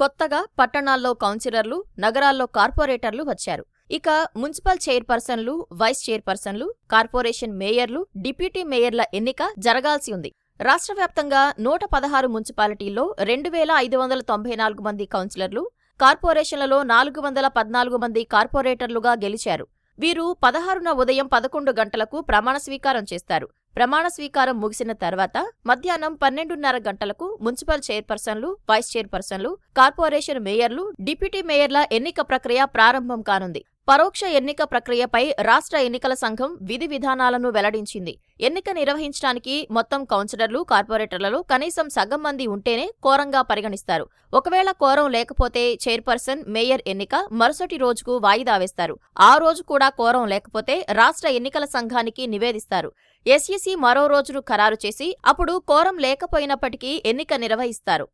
కొత్తగా పట్టణాల్లో కౌన్సిలర్లు నగరాల్లో కార్పొరేటర్లు వచ్చారు. ఇక మున్సిపల్ చైర్పర్సన్లు వైస్ చైర్పర్సన్లు కార్పొరేషన్ మేయర్లు డిప్యూటీ మేయర్ల ఎన్నిక జరగాల్సి ఉంది. రాష్ట్ర వ్యాప్తంగా నూట పదహారు మున్సిపాలిటీల్లో రెండు వేల ఐదు వందల తొంభై నాలుగు మంది కౌన్సిలర్లు కార్పొరేషన్లలో నాలుగు వందల పద్నాలుగు మంది కార్పొరేటర్లుగా గెలిచారు. వీరు పదహారున ఉదయం పదకొండు గంటలకు ప్రమాణ స్వీకారం చేస్తారు. ప్రమాణ స్వీకారం ముగిసిన తర్వాత మధ్యాహ్నం పన్నెండున్నర గంటలకు మున్సిపల్ చైర్పర్సన్లు వైస్ చైర్పర్సన్లు కార్పొరేషన్ మేయర్లు డిప్యూటీ మేయర్ల ఎన్నిక ప్రక్రియ ప్రారంభం కానుంది. పరోక్ష ఎన్నిక ప్రక్రియపై రాష్ట్ర ఎన్నికల సంఘం విధి విధానాలను వెల్లడించింది. ఎన్నిక నిర్వహించడానికి మొత్తం కౌన్సిలర్లు కార్పొరేటర్లలో కనీసం సగం మంది ఉంటేనే కోరంగా పరిగణిస్తారు. ఒకవేళ కోరం లేకపోతే చైర్పర్సన్ మేయర్ ఎన్నిక మరుసటి రోజుకు వాయిదా వేస్తారు. ఆ రోజు కూడా కోరం లేకపోతే రాష్ట్ర ఎన్నికల సంఘానికి నివేదిస్తారు. ఎస్ఈసి మరో రోజును ఖరారు చేసి అప్పుడు కోరం లేకపోయినప్పటికీ ఎన్నిక నిర్వహిస్తారు.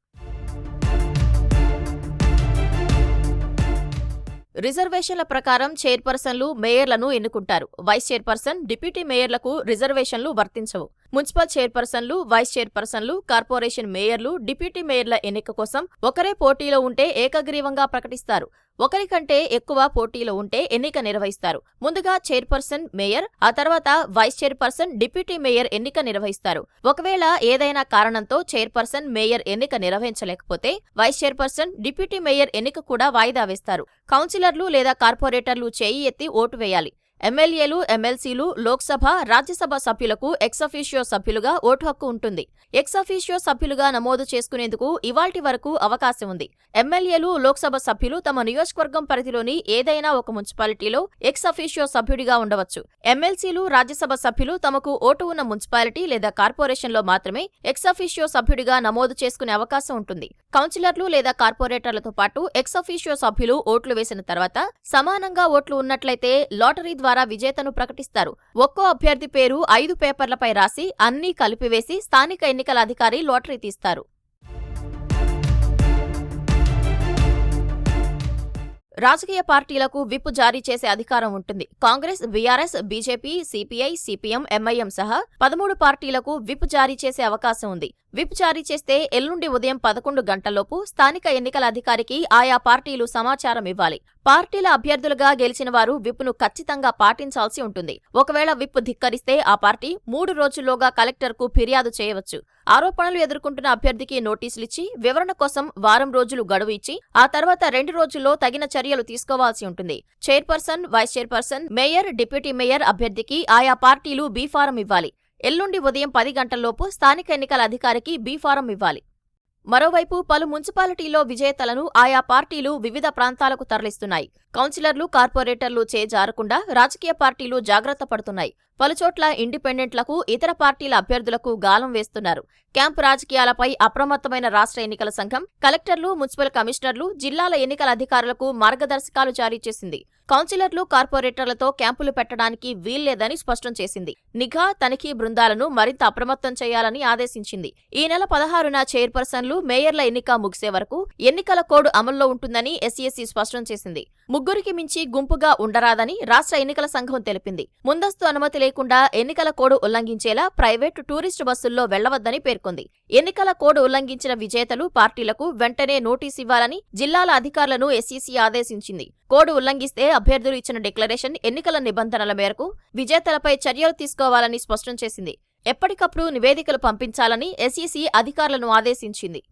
రిజర్వేషన్ల ప్రకారం చైర్పర్సన్లు మేయర్లను ఎన్నుకుంటారు. వైస్ చైర్పర్సన్ డిప్యూటీ మేయర్లకు రిజర్వేషన్లు వర్తించవు. మున్సిపల్ చైర్పర్సన్లు వైస్ చైర్పర్సన్లు కార్పొరేషన్ మేయర్లు డిప్యూటీ మేయర్ల ఎన్నిక కోసం ఒకరే పోటీలో ఉంటే ఏకగ్రీవంగా ప్రకటిస్తారు. ఒకరికంటే ఎక్కువ పోటీలో ఉంటే ఎన్నిక నిర్వహిస్తారు. ముందుగా చైర్పర్సన్ మేయర్ ఆ తర్వాత వైస్ చైర్పర్సన్ డిప్యూటీ మేయర్ ఎన్నిక నిర్వహిస్తారు. ఒకవేళ ఏదైనా కారణంతో చైర్పర్సన్ మేయర్ ఎన్నిక నిర్వహించలేకపోతే వైస్ చైర్పర్సన్ డిప్యూటీ మేయర్ ఎన్నిక కూడా వాయిదా వేస్తారు. కౌన్సిలర్లు లేదా కార్పొరేటర్లు చేయి ఎత్తి ఓటు వేయాలి. ఎమ్మెల్యేలు ఎమ్మెల్సీలు లోక్సభ రాజ్యసభ సభ్యులకు ఎక్సఫీషియో సభ్యులుగా ఓటు హక్కు ఉంటుంది. ఎక్సఫీషియో సభ్యులుగా నమోదు చేసుకునేందుకు ఇవాల్టి వరకు అవకాశం ఉంది. ఎమ్మెల్యేలు లోక్సభ సభ్యులు తమ నియోజకవర్గం పరిధిలోని ఏదైనా ఒక మున్సిపాలిటీలో ఎక్సఫీషియో సభ్యుడిగా ఉండవచ్చు. ఎమ్మెల్సీలు రాజ్యసభ సభ్యులు తమకు ఓటు ఉన్న మున్సిపాలిటీ లేదా కార్పొరేషన్లో మాత్రమే ఎక్సఫీషియో సభ్యుడిగా నమోదు చేసుకునే అవకాశం ఉంటుంది. కౌన్సిలర్లు లేదా కార్పొరేటర్లతో పాటు ఎక్సఫీషియో సభ్యులు ఓట్లు వేసిన తర్వాత సమానంగా ఓట్లు ఉన్నట్లయితే లాటరీ ద్వారా విజేతను ప్రకటిస్తారు. ఒక్కో అభ్యర్థి పేరు ఐదు పేపర్లపై రాసి అన్నీ కలిపివేసి స్థానిక ఎన్నికల అధికారి లాటరీ తీస్తారు. రాజకీయ పార్టీలకు విప్ జారీ చేసే అధికారం ఉంటుంది. Congress BRS BJP CPI CPM MIM సహా పదమూడు పార్టీలకు విప్ జారీ చేసే అవకాశం ఉంది. విప్ జారీ చేస్తే ఎల్లుండి ఉదయం పదకొండు గంటలలోపు స్థానిక ఎన్నికల అధికారికి ఆయా పార్టీలు సమాచారం ఇవ్వాలి. పార్టీల అభ్యర్థులుగా గెలిచిన వారు విప్ను ఖచ్చితంగా పాటించాల్సి ఉంటుంది. ఒకవేళ విప్ ధిక్కరిస్తే ఆ పార్టీ మూడు రోజుల్లోగా కలెక్టర్కు ఫిర్యాదు చేయవచ్చు. ఆరోపణలు ఎదుర్కొంటున్న అభ్యర్థికి నోటీసులిచ్చి వివరణ కోసం వారం రోజులు గడువు ఇచ్చి ఆ తర్వాత రెండు రోజుల్లో తగిన చర్యలు తీసుకోవాల్సి ఉంటుంది. Chairperson vice chairperson mayor deputy mayor అభ్యర్థికి ఆయా పార్టీలు బీఫారం ఇవ్వాలి. ఎల్లుండి ఉదయం పది గంటల్లోపు స్థానిక ఎన్నికల అధికారికి బీఫారం ఇవ్వాలి. మరోవైపు పలు మున్సిపాలిటీల్లో విజేతలను ఆయా పార్టీలు వివిధ ప్రాంతాలకు తరలిస్తున్నాయి. కౌన్సిలర్లు కార్పొరేటర్లు చేజారకుండా రాజకీయ పార్టీలు జాగ్రత్త పడుతున్నాయి. పలుచోట్ల ఇండిపెండెంట్లకు ఇతర పార్టీల అభ్యర్థులకు గాలం వేస్తున్నారు. క్యాంపు రాజకీయాలపై అప్రమత్తమైన రాష్ట్ర ఎన్నికల సంఘం కలెక్టర్లు మున్సిపల్ కమిషనర్లు జిల్లాల ఎన్నికల అధికారులకు మార్గదర్శకాలు జారీ చేసింది. కౌన్సిలర్లు కార్పొరేటర్లతో క్యాంపులు పెట్టడానికి వీల్లేదని స్పష్టం చేసింది. నిఘా తనిఖీ బృందాలను మరింత అప్రమత్తం చేయాలని ఆదేశించింది. ఈ నెల పదహారున చైర్పర్సన్లు మేయర్ల ఎన్నిక ముగిసే వరకు ఎన్నికల కోడ్ అమల్లో ఉంటుందని ఎస్ఈఎస్సీ స్పష్టం చేసింది. ముగ్గురికి మించి గుంపుగా ఉండరాదని రాష్ట్ర ఎన్నికల సంఘం తెలిపింది. ముందస్తు అనుమతి లేకుండా ఎన్నికల కోడ్ ఉల్లంఘించేలా ప్రైవేటు టూరిస్టు బస్సుల్లో వెళ్ళవద్దని పేర్కొంది. ఎన్నికల కోడ్ ఉల్లంఘించిన విజేతలు పార్టీలకు వెంటనే నోటీస్ ఇవ్వాలని జిల్లాల అధికారులను ఎస్ఈసీ ఆదేశించింది. కోడ్ ఉల్లంఘిస్తే అభ్యర్థులు ఇచ్చిన డిక్లరేషన్ ఎన్నికల నిబంధనల మేరకు విజేతలపై చర్యలు తీసుకోవాలని స్పష్టం చేసింది. ఎప్పటికప్పుడు నివేదికలు పంపించాలని ఎస్ఈసీ అధికారులను ఆదేశించింది.